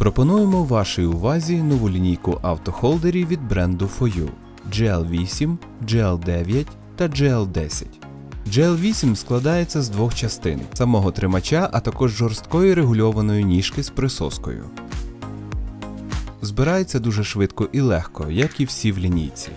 Пропонуємо вашій увазі нову лінійку автохолдерів від бренду FOU GL8, GL9 та GL10. GL8 складається з двох частин самого тримача, а також жорсткої регульованої ніжки з присоскою. Збирається дуже швидко і легко, як і всі в лінійці.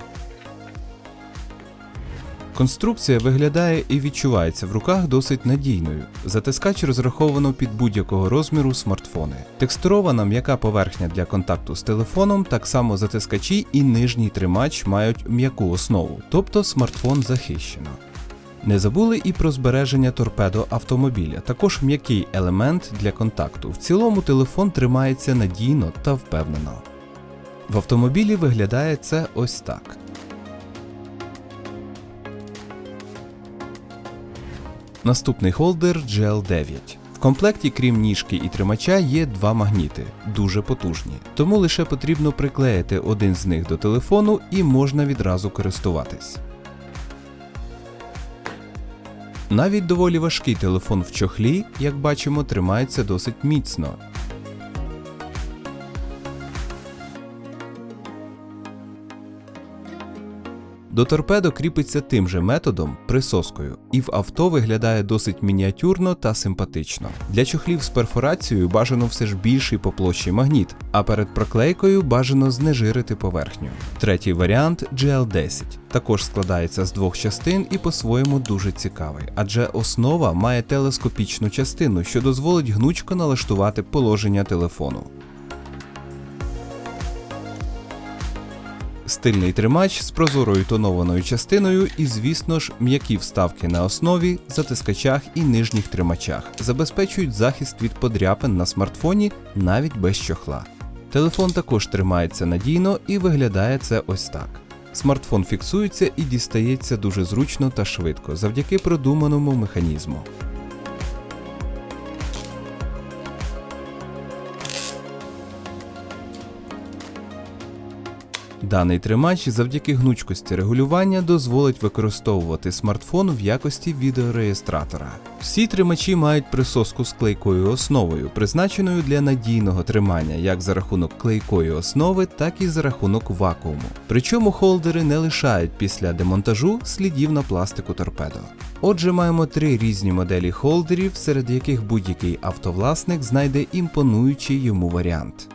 Конструкція виглядає і відчувається в руках досить надійною. Затискач розраховано під будь-якого розміру смартфони. Текстурована м'яка поверхня для контакту з телефоном, так само затискачі і нижній тримач мають м'яку основу, тобто смартфон захищено. Не забули і про збереження торпедо автомобіля, також м'який елемент для контакту. В цілому телефон тримається надійно та впевнено. В автомобілі виглядає це ось так. Наступний холдер GL9. В комплекті, крім ніжки і тримача, є два магніти, дуже потужні. Тому лише потрібно приклеїти один з них до телефону і можна відразу користуватись. Навіть доволі важкий телефон в чохлі, як бачимо, тримається досить міцно. До торпедо кріпиться тим же методом присоскою, і в авто виглядає досить мініатюрно та симпатично. Для чохлів з перфорацією бажано все ж більший по площі магніт, а перед проклейкою бажано знежирити поверхню. Третій варіант GL10. Також складається з двох частин і по-своєму дуже цікавий, адже основа має телескопічну частину, що дозволить гнучко налаштувати положення телефону. Стильний тримач з прозорою тонованою частиною і, звісно ж, м'які вставки на основі, затискачах і нижніх тримачах забезпечують захист від подряпин на смартфоні навіть без чохла. Телефон також тримається надійно і виглядає це ось так. Смартфон фіксується і дістається дуже зручно та швидко завдяки продуманому механізму. Даний тримач завдяки гнучкості регулювання дозволить використовувати смартфон в якості відеореєстратора. Всі тримачі мають присоску з клейкою основою, призначеною для надійного тримання як за рахунок клейкої основи, так і за рахунок вакууму. Причому холдери не лишають після демонтажу слідів на пластику торпедо. Отже, маємо три різні моделі холдерів, серед яких будь-який автовласник знайде імпонуючий йому варіант.